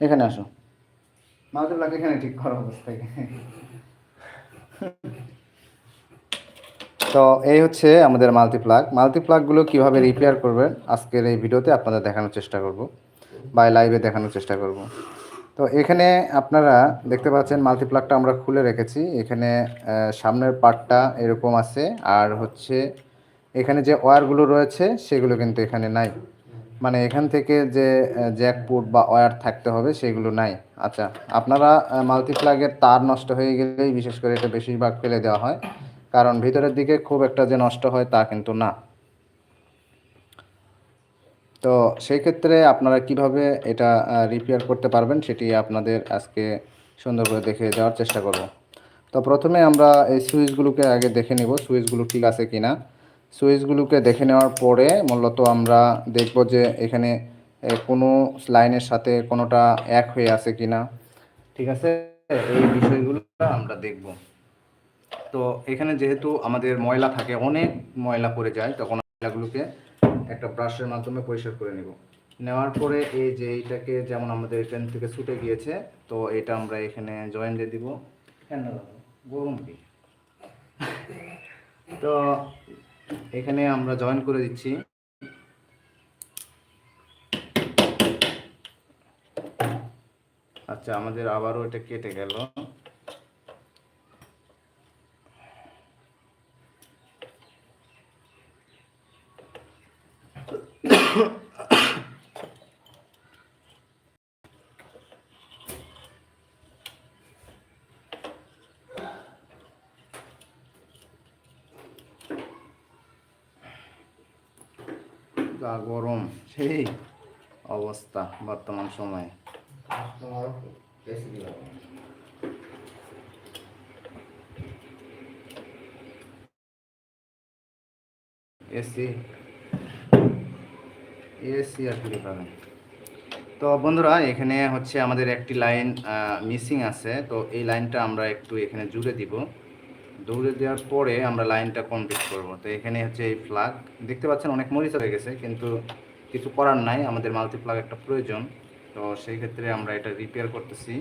এখানে আসো। এখানে ঠিক করা অবস্থায় তো এই হচ্ছে আমাদের মাল্টি প্লাগ মাল্টি প্লাগগুলো কীভাবে রিপেয়ার করবেন আজকের এই ভিডিওতে আপনাদের দেখানোর চেষ্টা করব বা লাইভে দেখানোর চেষ্টা করব। তো এখানে আপনারা দেখতে পাচ্ছেন মাল্টি প্লাগটা আমরা খুলে রেখেছি। এখানে সামনের পার্টটা এরকম আছে। আর হচ্ছে এখানে যে ওয়্যারগুলো রয়েছে সেগুলো কিন্তু এখানে নাই। মানে এখান থেকে যে জ্যাকপুট বা ওয়্যার থাকতে হবে, সেগুলো নাই। আচ্ছা আপনারা মাল্টি প্লাগের তার নষ্ট হয়ে গেলেই বিশেষ করে এটা বেশিরভাগ ফেলে দেওয়া হয়। কারণ ভিতরের দিকে খুব একটা যে নষ্ট হয় তা কিন্তু না। তো সেই ক্ষেত্রে আপনারা কীভাবে এটা রিপেয়ার করতে পারবেন সেটি আপনাদের আজকে সুন্দর করে দেখে দেওয়ার চেষ্টা করব। তো প্রথমে আমরা এই সুইচগুলোকে আগে দেখে নিব সুইচগুলো ঠিক আছে কিনা। সুইচগুলোকে দেখে নেওয়ার পরে মূলত আমরা দেখব যে এখানে কোনো লাইনের সাথে কোনোটা এক হয়ে আছে কিনা। ঠিক আছে? এই বিষয়গুলো আমরা দেখব। তো এখানে যেহেতু আমাদের ময়লা থাকে, অনেক ময়লা পড়ে যায়, তখন ময়লাগুলোকে একটা ব্রাশের মাধ্যমে পরিষ্কার করে নেব। নেওয়ার পরে এই যে এইটাকে যেমন আমাদের এখান থেকে ছুটে গিয়েছে, তো এটা আমরা এখানে জয়েন দিয়ে দিব। গরম কি? তো এখানে আমরা জয়েন করে দিচ্ছি। আচ্ছা আমাদের আবারও এটা কেটে গেল। যা গরম। সেই অবস্থা বর্তমান সময়ে। এসি। এসি আর তো বন্ধুরা, এখানে হচ্ছে আমাদের একটি লাইন মিসিং আছে। তো এই লাইনটা আমরা একটু এখানে জুড়ে দিব। দৌড়ে দেওয়ার পরে আমরা লাইনটা কমপ্লিট করব। তো এখানে হচ্ছে এই ফ্লাগ দেখতে পাচ্ছেন অনেক মরিচ হয়ে গেছে, কিন্তু কিছু করার নাই, আমাদের মাল্টি ফ্লাগ একটা প্রয়োজন। তো সেই ক্ষেত্রে আমরা এটা রিপেয়ার করতেছি।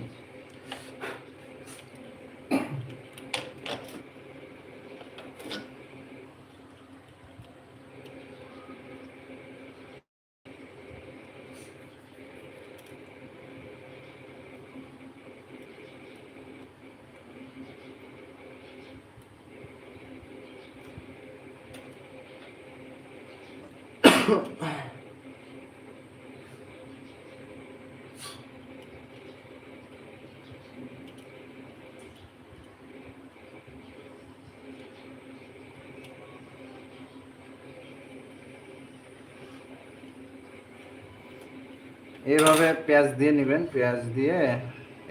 এইভাবে পেঁয়াজ দিয়ে নেবেন, পেঁয়াজ দিয়ে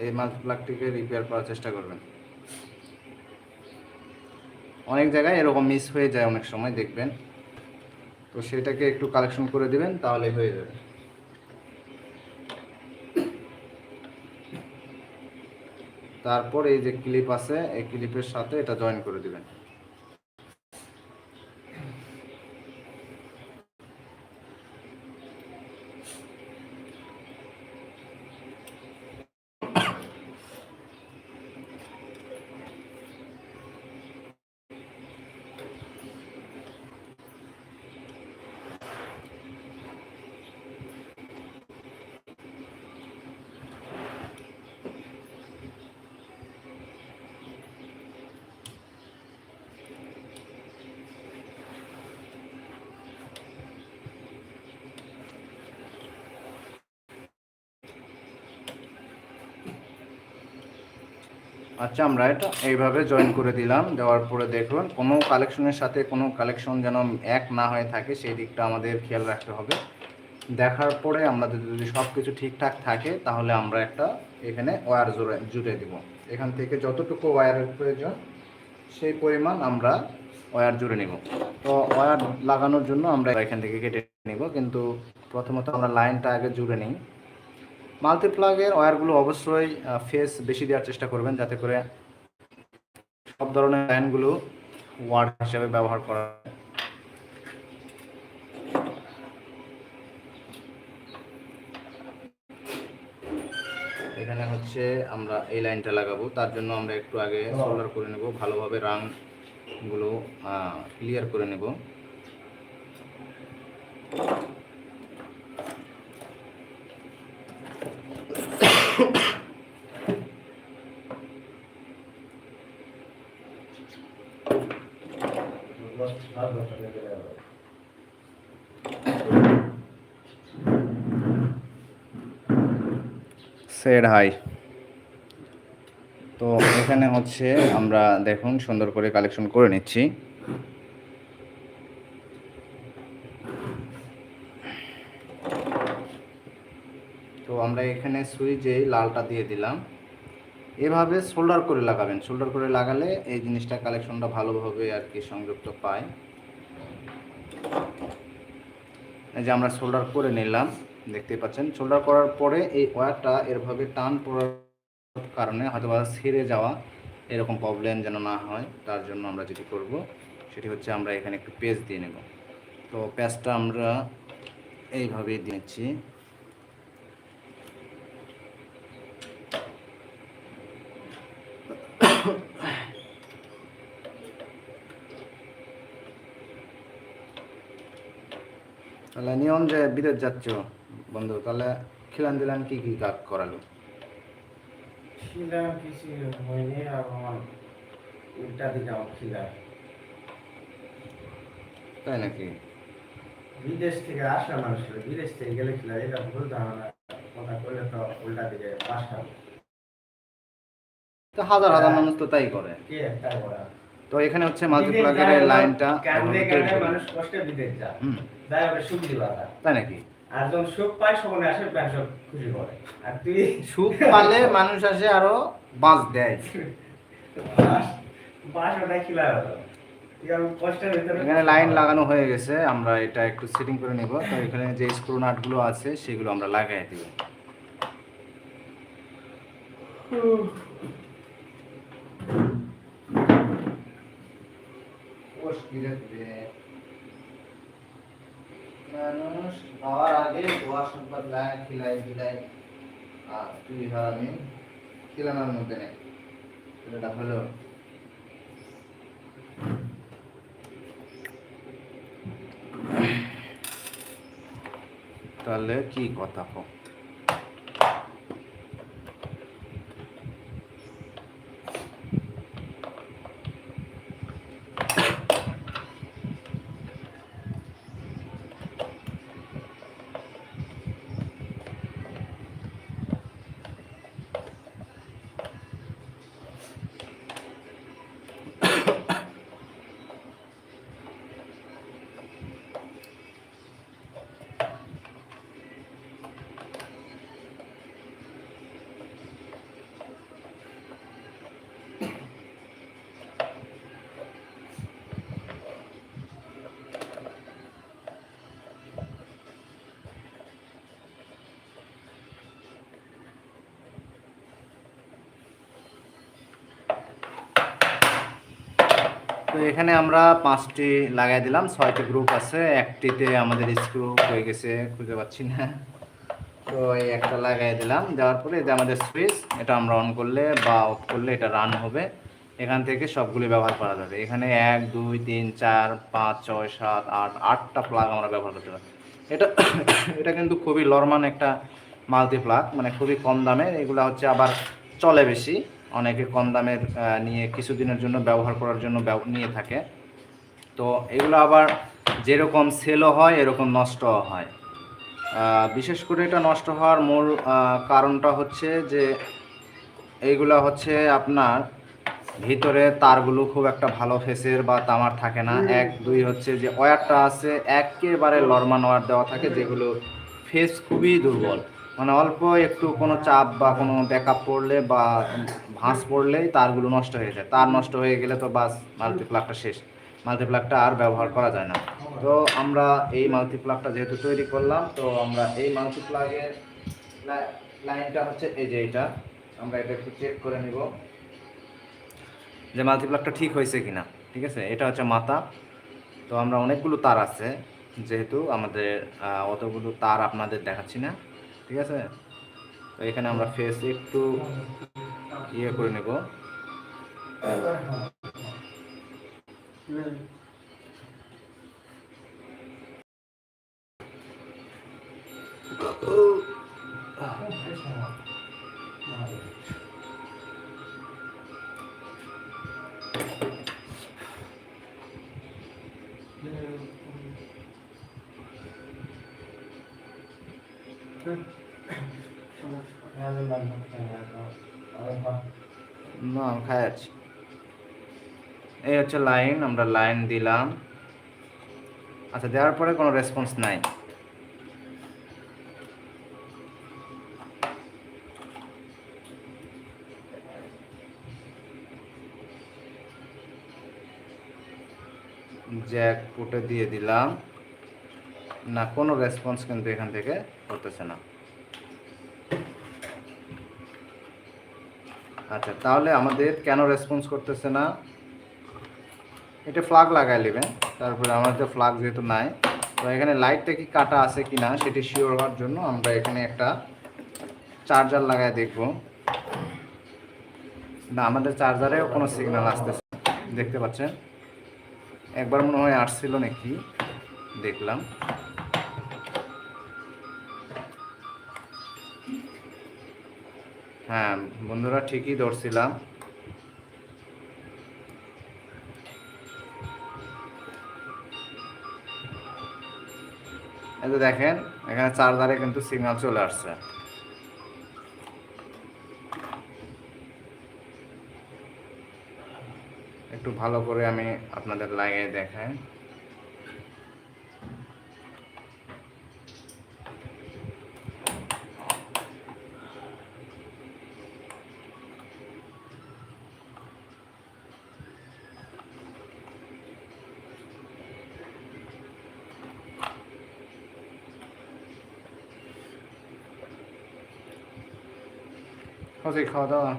এই মাল্টি প্লাগটিকে রিপেয়ার করার চেষ্টা করবেন। অনেক জায়গায় এরকম মিস হয়ে যায় অনেক সময়, দেখবেন। তো সেটাকে একটু কালেকশন করে দিবেন, তাহলে হয়ে যাবে। তারপর এই যে ক্লিপ আছে, এই ক্লিপের সাথে এটা জয়েন করে দিবেন। আচ্ছা আমরা এটা এইভাবে জয়েন করে দিলাম। দেওয়ার পরে দেখুন, কোনো কালেকশনের সাথে কোনো কালেকশন যেন এক না হয়ে থাকে, সেই দিকটা আমাদের খেয়াল রাখতে হবে। দেখার পরে আমাদের যদি সব কিছু ঠিকঠাক থাকে, তাহলে আমরা একটা এখানে ওয়্যার জুড়ে জুড়ে দিব। এখান থেকে যতটুকু ওয়্যারের প্রয়োজন, সেই পরিমাণ আমরা ওয়্যার জুড়ে নিব। তো ওয়্যার লাগানোর জন্য আমরা এখান থেকে কেটে নিব, কিন্তু প্রথমত আমরা লাইনটা আগে জুড়ে নিই। মাল্টিপ্লাগের ওয়্যারগুলো অবশ্যই ফেস বেশি দেওয়ার চেষ্টা করবেন, যাতে করে সব ধরনের লাইনগুলো ওয়ার্ড হিসাবে ব্যবহার করা। এখানে হচ্ছে আমরা এই লাইনটা লাগাবো, তার জন্য আমরা একটু আগে সোল্ডার করে নেব, ভালোভাবে রাংগুলো ক্লিয়ার করে নেব সেড হাই তো এখানে হচ্ছে আমরা দেখুন সুন্দর করে কালেকশন করে নিচ্ছি। তো আমরা এখানে সুইচে লালটা দিয়ে দিলাম, এভাবে সোল্ডার করে লাগাবেন। সোল্ডার করে লাগালে এই জিনিসটা কালেকশনটা ভালোভাবে আর কি সংযুক্ত পায়। এই যে আমরা সোল্ডার করে নিলাম। দেখতে পাচ্ছেন। সোল্ডার করার পরে এই ওয়্যারটা এরভাবে টান পড়ার কারণে হয়তো বা ছিঁড়ে যাওয়া এরকম প্রবলেম যেন না হয়, তার জন্য আমরা যেটি করব সেটি হচ্ছে আমরা এখানে একটু পেজ দিয়ে নেব। তো পেজটা আমরা এইভাবে দিয়েছি তাহলে নিয়ম যে বিদেশ যাচ্ছ। বন্ধু তাহলে খিলান দিলান কি কি কাজ করালো? খিলা কিছু হয়নি আর আমার উল্টা দিকে আমার খিলা তাই নাকি? বিদেশ থেকে আসা মানুষ বিদেশ থেকে গেলে খিলা এটা ভুল ধারণা। কথা করলে তো উল্টা দিকে খাবে তো হাজার হাজার মানুষ তো তাই করে। কে একটা করা? তো এখানে হচ্ছে মাল্টিপ্লাগের এই লাইনটা করবে। মানুষ কষ্টে বিদেশ যায়। তাই নাকি? আর যখন সুখ পায় সবনে আসে খুশি করে আর তুই সুখ পালে মানুষ আসে আরও বাঁচ দেয়। বাস বাস ওটা খিলা এখানে লাইন লাগানো হয়ে গেছে আমরা এটা একটু সেটিং করে নেব। তো এখানে যে স্ক্রু নাটগুলো আছে সেগুলো আমরা লাগাই দিব। মানুষ খাওয়ার আগে দোয়া সম্পদ লাইন খিলাই খিলাই। আর তুই আমি খিলানোর মধ্যে নেই। এটা হলো। তাহলে কি কথা কো তো এখানে আমরা পাঁচটি লাগাই দিলাম, ছয়টি গ্রুপ আছে, একটিতে আমাদের স্ক্রু হয়ে গেছে, খুঁজে পাচ্ছি না। তো এই একটা লাগাই দিলাম, দেওয়ার পরে যে আমাদের সুইচ এটা আমরা অন করলে বা অফ করলে এটা রান হবে। এখান থেকে সবগুলি ব্যবহার করা যাবে। এখানে এক, দুই, তিন, চার, পাঁচ, ছয়, সাত, আট, আটটা প্লাগ আমরা ব্যবহার করতে পারি। এটা এটা কিন্তু খুবই লরমান একটা মাল্টি প্লাগ মানে খুবই কম দামে এগুলো হচ্ছে আবার চলে বেশি। অনেকে কম দামের নিয়ে কিছুদিনের জন্য ব্যবহার করার জন্য নিয়ে থাকে। তো এগুলো আবার যেরকম সেলও হয় এরকম নষ্টও হয়। বিশেষ করে এটা নষ্ট হওয়ার মূল কারণটা হচ্ছে যে এইগুলো হচ্ছে আপনার ভিতরে তারগুলো খুব একটা ভালো ফেসের বা তামার থাকে না। এক দুই হচ্ছে যে ওয়্যারটা আছে একেবারে লরমান ওয়্যার দেওয়া থাকে যেগুলো ফেস খুবই দুর্বল। মানে অল্প একটু কোনো চাপ বা কোনো ব্যাকআপ পড়লে বা ভাঁজ পড়লেই তারগুলো নষ্ট হয়ে যায়। তার নষ্ট হয়ে গেলে তো বাস মাল্টিপ্লাগটা শেষ। মাল্টিপ্লাগটা আর ব্যবহার করা যায় না। তো আমরা এই মাল্টিপ্লাগটা যেহেতু তৈরি করলাম, তো আমরা এই মাল্টিপ্লাগের লাইনটা হচ্ছে এই যে এইটা। আমরা এটা একটু চেক করে নিব যে মাল্টিপ্লাগটা ঠিক হয়েছে কিনা। ঠিক আছে? এটা হচ্ছে মাথা। তো আমরা অনেকগুলো তার আছে, যেহেতু আমাদের অতগুলো তার আপনাদের দেখাচ্ছি না। ঠিক আছে? তো এখানে আমরা ফেস একটু ইয়ে করে নেব। আছি এই হচ্ছে লাইন, আমরা লাইন দিলাম। আচ্ছা দেওয়ার পরে কোনো রেসপন্স নাই। জ্যাক পুটে দিয়ে দিলাম। না, কোনো রেসপন্স কিন্তু এখান থেকে করতেছে না। আচ্ছা তাহলে আমাদের কেন রেসপন্স করতেছে না? এটা ফ্লাগ লাগাই নেবেন, তারপরে আমাদের ফ্লাগ যেহেতু নাই, তো এখানে লাইটটা কি কাটা আছে কি না সেটি শিওর হওয়ার জন্য আমরা এখানে একটা চার্জার লাগাই দেখব। না, আমাদের চার্জারেও কোনো সিগন্যাল আসতেছে দেখতে পাচ্ছেন? একবার মনে হয় আসছিল নাকি? দেখলাম। হ্যাঁ বন্ধুরা ঠিকই ধরছিলাম। এই যে দেখেন, এখানে চার্জারে কিন্তু সিগন্যাল চলে আসছে। একটু ভালো করে আমি আপনাদের লাগিয়ে দেখাই হচ্ছে খাওয়া দাওয়া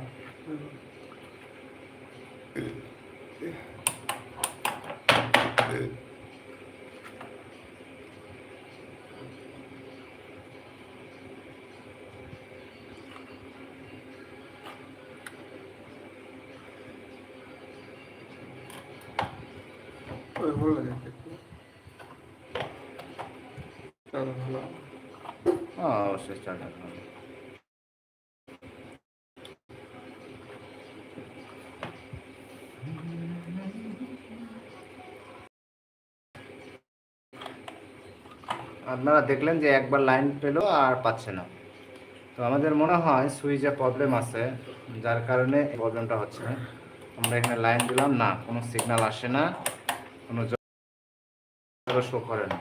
হ্যাঁ অবশ্যই চার্জার আপনারা দেখলেন যে একবার লাইন পেল আর পাচ্ছে না। তো আমাদের মনে হয় সুইচে প্রবলেম আছে, যার কারণে প্রবলেমটা হচ্ছে আমরা এখানে লাইন দিলাম, না, কোনো সিগন্যাল আসে না, কোনো শো করে না।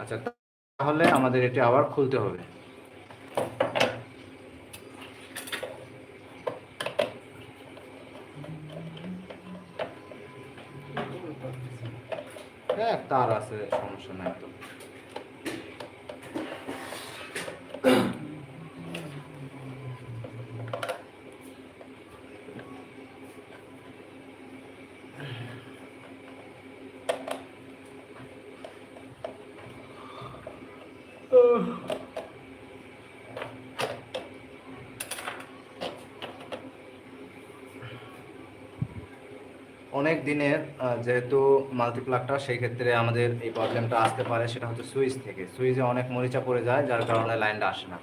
আচ্ছা তাহলে আমাদের এটি আবার খুলতে হবে হ্যাঁ তার আছে সমস্যা নাই তো। অনেক দিনের যেহেতু মাল্টিপ্লাকটা সেই ক্ষেত্রে আমাদের এই প্রবলেমটা আসতে পারে, সেটা হচ্ছে সুইচ থেকে। সুইচে অনেক মরিচা পড়ে যায়, যার কারণে লাইনটা আসে না।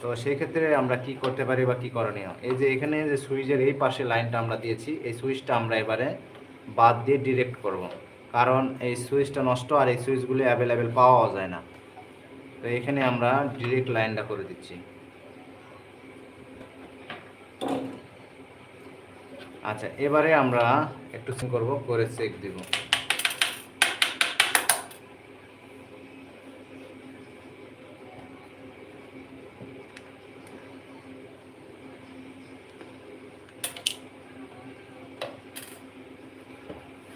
তো সেই ক্ষেত্রে আমরা কি করতে পারি বা কি করণীয়? এই যে এখানে যে সুইচের এই পাশে লাইনটা আমরা দিয়েছি, এই সুইচটা আমরা এবারে বাদ দিয়ে ডিরেক্ট করব। কারণ এই সুইচটা নষ্ট আর এই সুইচগুলি অ্যাভেলেবেল পাওয়া যায় না। তো এখানে আমরা ডিরেক্ট লাইনটা করে দিচ্ছি। আচ্ছা এবারে আমরা একটু করব, করে চেক দিব।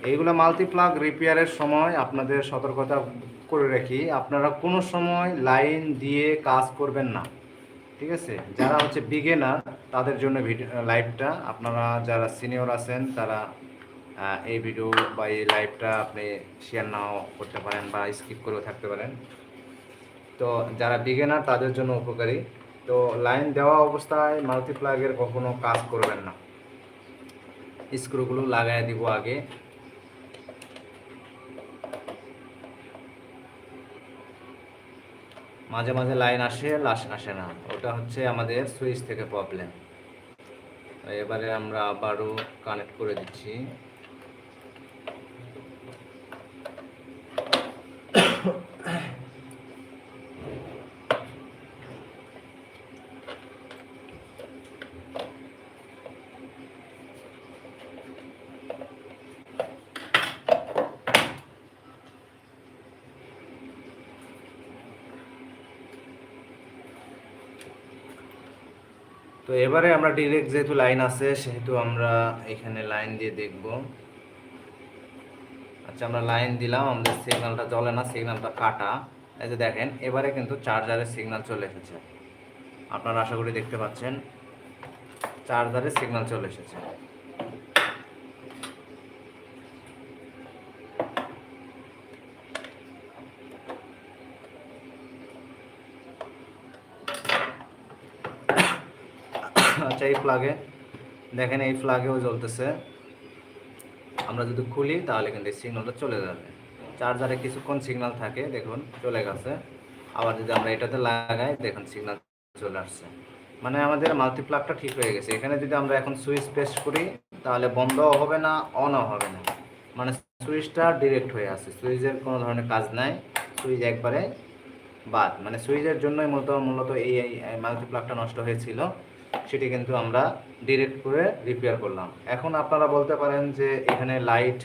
এইগুলো মাল্টিপ্লাগ রিপেয়ারের সময় আপনাদের সতর্কতা করে রাখি। আপনারা কোনো সময় লাইন দিয়ে কাজ করবেন না। ঠিক আছে? যারা হচ্ছে বিগেনার তাদের জন্য ভিডিও লাইভটা আপনারা যারা সিনিয়র আছেন, তারা এই ভিডিও বা এই লাইভটা আপনি শেয়ার নাও করতে পারেন বা স্কিপ করেও থাকতে পারেন। তো যারা বিগিনার তাদের জন্য উপকারী। তো লাইন দেওয়া অবস্থায় মাল্টিপ্লাগের কখনো কাজ করবেন না। স্ক্রুগুলো লাগাই দিব আগে। মাঝে মাঝে লাইন আসে লাশ আসে না। ওটা হচ্ছে আমাদের সুইচ থেকে প্রবলেম এবারে আমরা আবারও কানেক্ট করে দিচ্ছি। এবারে আমরা ডিরেক্ট যেহেতু লাইন আছে, সেহেতু আমরা এখানে লাইন দিয়ে দেখব। আচ্ছা আমরা লাইন দিলাম, আমাদের সিগন্যালটা জ্বলে না সিগন্যালটা কাটা এই যে দেখেন, এবারে কিন্তু চার্জারের সিগন্যাল চলে এসেছে। আপনারা আশা করি দেখতে পাচ্ছেন চার্জারের সিগন্যাল চলে এসেছে আচ্ছা এই ফ্লাগে দেখেন এই ফ্লাগেও জ্বলতেছে। আমরা যদি খুলি, তাহলে কিন্তু এই সিগন্যালটা চলে যাবে। চার্জারে কিছুক্ষণ সিগন্যাল থাকে, দেখুন, চলে গেছে। আবার যদি আমরা এটাতে লাগাই, দেখুন সিগন্যাল চলে আসছে। মানে আমাদের মাল্টিপ্লাগটা ঠিক হয়ে গেছে। এখানে যদি আমরা এখন সুইচ প্রেস করি, তাহলে বন্ধও হবে না অনও হবে না। মানে সুইচটা ডিরেক্ট হয়ে আছে। সুইচের কোনো ধরনের কাজ নাই। সুইচ একবারে বাদ। মানে সুইচের জন্যই মূলত মূলত এই মাল্টিপ্লাগটা নষ্ট হয়েছিল। সেটি কিন্তু আমরা ডিরেক্ট করে রিপেয়ার করলাম। এখন আপনারা বলতে পারেন যে এখানে লাইট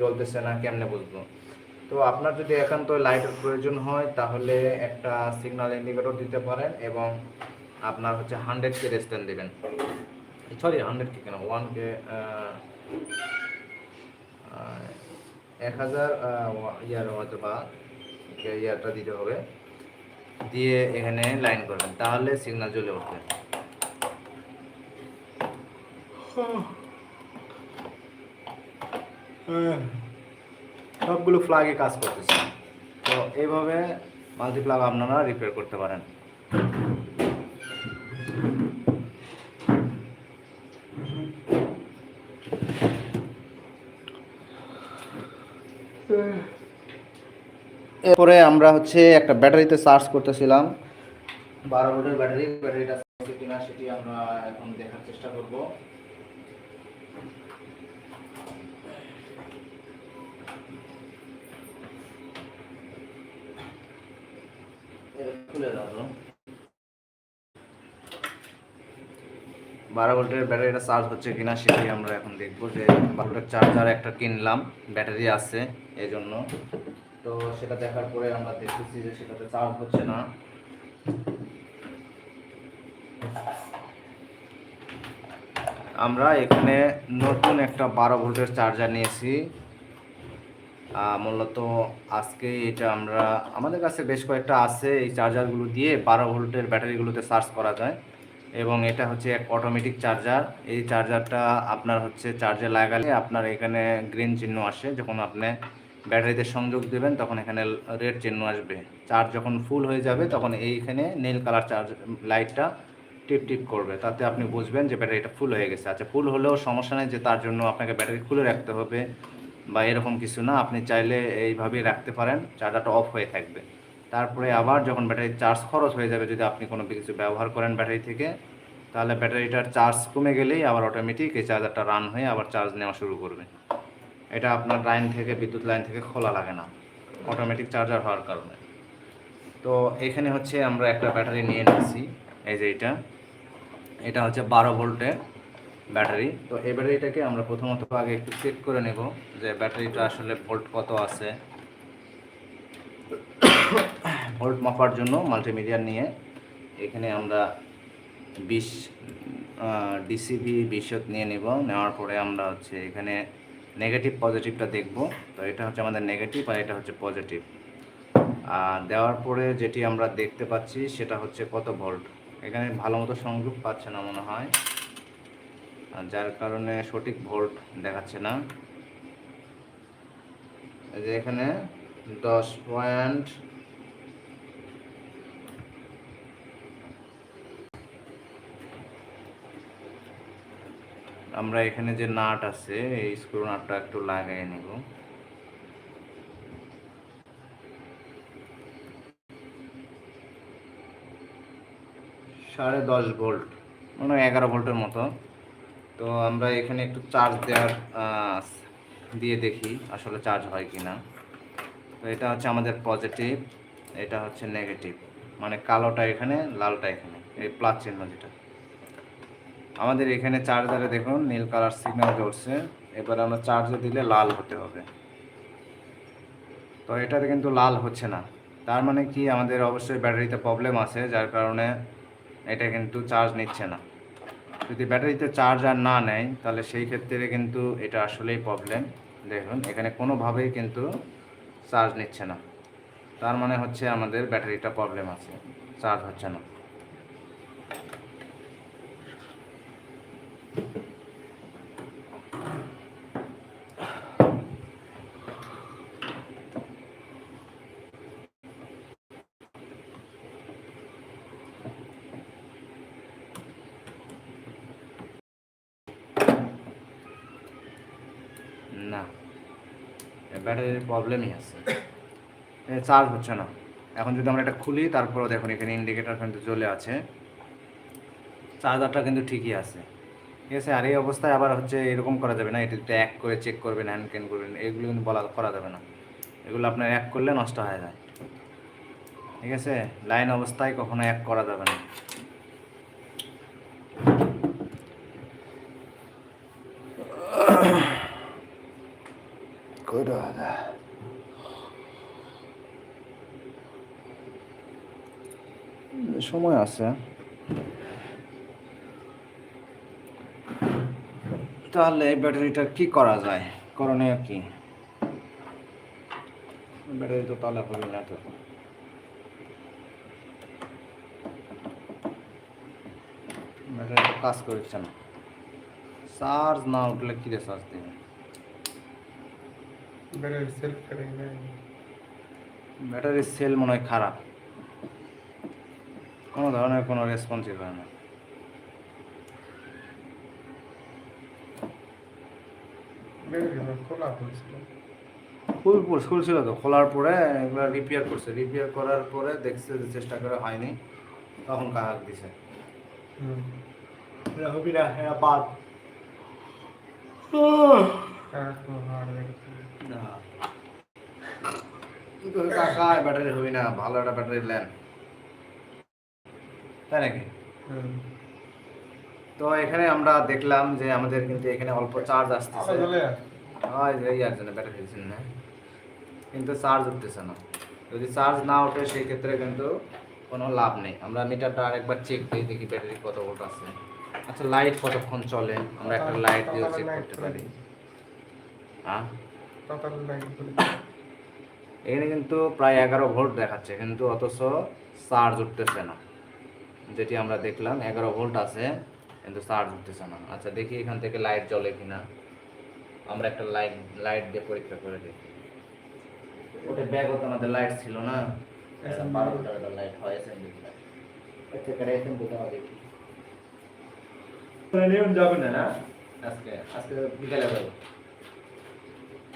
জ্বলতেছে না, কেমনে বুঝব? তো আপনার যদি একান্ত লাইটের প্রয়োজন হয়, তাহলে একটা সিগন্যাল ইন্ডিকেটর দিতে পারেন এবং আপনার হচ্ছে হান্ড্রেড কে রেস্টেন্ট দেবেন। সরি হান্ড্রেড কে কেন? ওয়ান কে এক হাজার ইয়ার হয়তো বা ইয়ারটা দিতে হবে। দিয়ে এখানে লাইন করবেন। তাহলে সিগন্যাল জ্বলে উঠবে। সবগুলো ফ্লাগে কাজ করতেছে। তো এইভাবে মাল্টিপ্লাগ আপনারা রিপেয়ার করতে পারেন। এরপরে আমরা হচ্ছে একটা ব্যাটারিতে চার্জ করতেছিলাম। বারো ভোল্টের ব্যাটারি, ব্যাটারিটা কিনা সেটি আমরা এখন দেখার চেষ্টা করব। বারো ভোল্টের ব্যাটারিটা চার্জ হচ্ছে কিনা সেটি আমরা এখন দেখব যে বারো চার্জার একটা কিনলাম, ব্যাটারি আছে এই জন্য তো সেটা দেখার পরে আমরা দেখতেছি যে সেটাতে চার্জ হচ্ছে না। আমরা এখানে নতুন একটা বারো ভোল্টের চার্জার নিয়েছি। মূলত আজকে এটা আমরা, আমাদের কাছে বেশ কয়েকটা আছে এই চার্জারগুলো দিয়ে বারো ভোল্টের ব্যাটারিগুলোতে চার্জ করা যায়। এবং এটা হচ্ছে এক অটোমেটিক চার্জার এই চার্জারটা আপনার হচ্ছে চার্জে লাগালে আপনার এখানে গ্রিন চিহ্ন আসে। যখন আপনি ব্যাটারিতে সংযোগ দেবেন, তখন এখানে রেড চিহ্ন আসবে। চার্জ যখন ফুল হয়ে যাবে, তখন এইখানে নীল কালার চার্জ লাইটটা টিপ টিপ করবে। তাতে আপনি বুঝবেন যে ব্যাটারিটা ফুল হয়ে গেছে। আচ্ছা ফুল হলেও সমস্যা নেই যে তার জন্য আপনাকে ব্যাটারি খুলে রাখতে হবে। বা এরকম কিছু না, আপনি চাইলে এইভাবেই রাখতে পারেন, চার্জারটা অফ হয়ে থাকবে। তারপরে আবার যখন ব্যাটারি চার্জ খরচ হয়ে যাবে, যদি আপনি কোনো কিছু ব্যবহার করেন ব্যাটারি থেকে, তাহলে ব্যাটারিটার চার্জ কমে গেলেই আবার অটোমেটিক এই চার্জারটা রান হয়ে আবার চার্জ নেওয়া শুরু করবে। এটা আপনার লাইন থেকে, বিদ্যুৎ লাইন থেকে খোলা লাগে না অটোমেটিক চার্জার হওয়ার কারণে। তো এখানে হচ্ছে আমরা একটা ব্যাটারি নিয়ে নিচ্ছি এই যে এটা। এটা হচ্ছে বারো ভোল্টের ব্যাটারি। তো এই ব্যাটারিটাকে আমরা প্রথমত আগে একটু চেক করে নেব যে ব্যাটারিটা আসলে ভোল্ট কত আছে। ভোল্ট মাপার জন্য মাল্টিমিডিয়া নিয়ে এখানে আমরা বিশ ডিসিভি বিশত নিয়ে নেব। নেওয়ার পরে আমরা হচ্ছে এখানে নেগেটিভ পজিটিভটা দেখব। তো এটা হচ্ছে আমাদের নেগেটিভ আর এটা হচ্ছে পজিটিভ আর দেওয়ার পরে যেটি আমরা দেখতে পাচ্ছি সেটা হচ্ছে কত ভোল্ট এখানে ভালো মতো সংযোগ পাচ্ছে না মনে হয়। যার কারণে সঠিক ভোল্ট দেখাচ্ছে না। যে এখানে দশ পয়েন্ট আমরা এখানে যে নাট আছে, এই স্ক্রু নাটটা একটু লাগিয়ে নেব। সাড়ে দশ ভোল্ট মানে এগারো ভোল্টের মতো। তো আমরা এখানে একটু চার্জ দেওয়ার দিয়ে দেখি আসলে চার্জ হয় কি না তো এটা হচ্ছে আমাদের পজিটিভ এটা হচ্ছে নেগেটিভ মানে কালোটা এখানে, লালটা এখানে, এই প্লাস চিহ্ন যেটা। আমাদের এখানে চার্জারে দেখুন, নীল কালার সিগন্যাল জ্বলছে। এবার আমরা চার্জে দিলে লাল হতে হবে। তো এটাতে কিন্তু লাল হচ্ছে না। তার মানে কি? আমাদের অবশ্যই ব্যাটারিতে প্রবলেম আছে, যার কারণে এটা কিন্তু চার্জ নিচ্ছে না। যদি ব্যাটারিতে চার্জ আর না নেয়, তাহলে সেই ক্ষেত্রে কিন্তু এটা আসলেই প্রবলেম দেখুন, এখানে কোনোভাবেই কিন্তু চার্জ নিচ্ছে না। তার মানে হচ্ছে আমাদের ব্যাটারিটা প্রবলেম আছে চার্জ হচ্ছে না। ব্যাটারির প্রবলেমই আছে। চার্জ হচ্ছে না। এখন যদি আমরা এটা খুলি, তারপরও দেখুন এখানে ইন্ডিকেটার কিন্তু চলে আছে। চার্জারটা কিন্তু ঠিকই আছে। ঠিক আছে, আর এই অবস্থায় আবার হচ্ছে এরকম করা যাবে না, এটিতে এক করে চেক করবেন হ্যান্ড ক্যান করবেন, এগুলো কিন্তু বলা, করা যাবে না। এগুলো আপনার এক করলে নষ্ট হয়ে যায়। ঠিক আছে লাইন অবস্থায় কখনো এক করা যাবে না। সময় আছে। তাহলে এই ব্যাটারিটা কি করা যায়? করণীয় কি? ব্যাটারি তো তাহলে হবে না তো। ব্যাটারি কাজ করছে না। চার্জ না উঠলে কি রে চার্জ দেবে? ব্যাটারি সেল মনে হয় খারাপ। কোনো ধরনের কোনো রেসপন্সই হয় না। খোলা হয়েছিল। ফুল ফুল ফুল ছিল তো খোলার পরে এগুলো রিপেয়ার করছে। রিপেয়ার করার পরে দেখছে যে চেষ্টা করে হয়নি তখন কাহাক দিছে। হবি না এটা বাদ কাকু ব্যাটারি হবি না ভালো একটা ব্যাটারি নেন তাই নাকি তো এখানে আমরা দেখলাম যে আমাদের কিন্তু এখানে অল্প চার্জ আসতেছে ইয়ার জন্য ব্যাটারি না। কিন্তু চার্জ উঠতেছে না। যদি চার্জ না ওঠে সেই ক্ষেত্রে কিন্তু কোনো লাভ নেই। আমরা মিটারটা আরেকবার চেক দিই দেখি ব্যাটারি কত ভোল্ট আছে। আচ্ছা লাইট কতক্ষণ চলে? আমরা একটা লাইট দিয়েও চেক করতে পারি। হ্যাঁ এখানে কিন্তু প্রায় এগারো ভোল্ট দেখাচ্ছে কিন্তু অথচ চার্জ উঠতেছে না। যেটি আমরা দেখলাম এগারো ভোল্ট আছে কিন্তু চার্জ উঠতেছে না। আচ্ছা দেখি এখান থেকে লাইট জ্বলে কিনা। আমরা একটা লাইট লাইট দিয়ে পরীক্ষা করে দেখি। ওটা ব্যাগও তো আমাদের লাইট ছিল না? বারো টাকার লাইট হয় আচ্ছা দেখি। যাবে না? আজকে আজকে বিকালে যাব।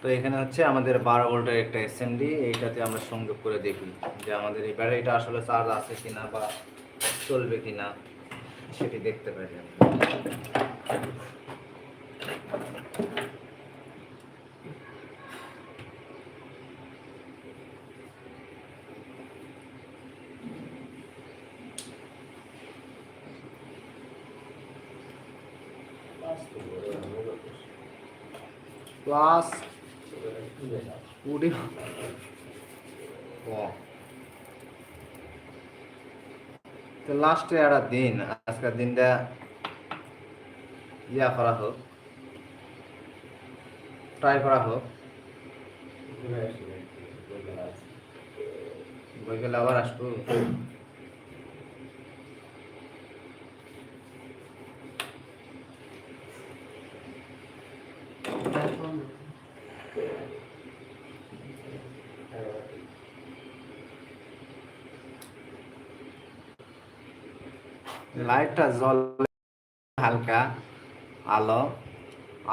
তো এখানে হচ্ছে আমাদের বারো ভোল্টের একটা এসএমডি এইটাতে আমরা সংযোগ করে দেখি যে আমাদের এই ব্যাটারিটা আসলে চার্জ আছে কিনা বা চলবে কিনা সেটি দেখতে পারি আমরা। প্লাস কুড়ি ও তো লাস্টে একটা দিন আজকের দিনটা ইয়া করা হোক ট্রাই করা হোক। বই গেলে আবার আসব। লাইটটা জল হালকা, আলো।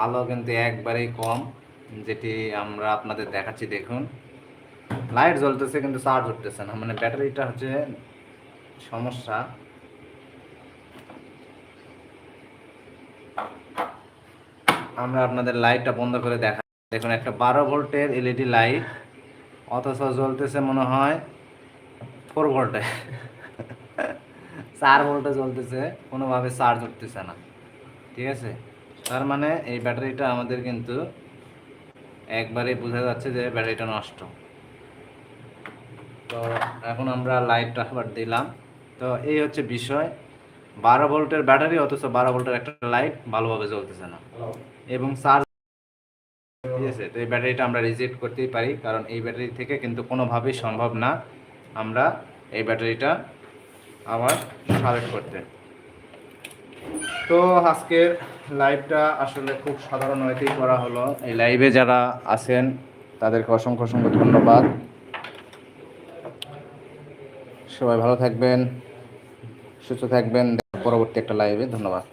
আলো কিন্তু একবারেই কম, যেটি আমরা আপনাদের দেখাচ্ছি, দেখুন। লাইট জ্বলতেছে কিন্তু চার্জ উঠতেছে না মানে ব্যাটারিটা হচ্ছে সমস্যা। আমরা আপনাদের লাইটটা বন্ধ করে দেখা দেখুন, একটা বারো ভোল্টের এলইডি লাইট, অথচ জ্বলতেছে মনে হয় ফোর ভোল্টে। চার ভোল্টে জ্বলতেছে, কোনোভাবে চার্জ উঠতেছে না। ঠিক আছে? তার মানে এই ব্যাটারিটা আমাদের কিন্তু একবারে বোঝা যাচ্ছে যে ব্যাটারিটা নষ্ট। তো এখন আমরা লাইটটা আবার দিলাম। তো এই হচ্ছে বিষয়। বারো ভোল্টের ব্যাটারি, অথচ বারো ভোল্টের একটা লাইট ভালোভাবে জ্বলতেছে না। এবং চার্জ ঠিক আছে, তো এই ব্যাটারিটা আমরা রিজেক্ট করতেই পারি, কারণ এই ব্যাটারি থেকে কিন্তু কোনোভাবেই সম্ভব না আমরা এই ব্যাটারিটা আবার কালেক্ট করতে। তো আজকের লাইভটা আসলে খুব সাধারণ হয়েতেই করা হলো। এই লাইভে যারা আছেন, তাদেরকে অসংখ্য অসংখ্য ধন্যবাদ। সবাই ভালো থাকবেন, সুস্থ থাকবেন। পরবর্তী একটা লাইভে ধন্যবাদ।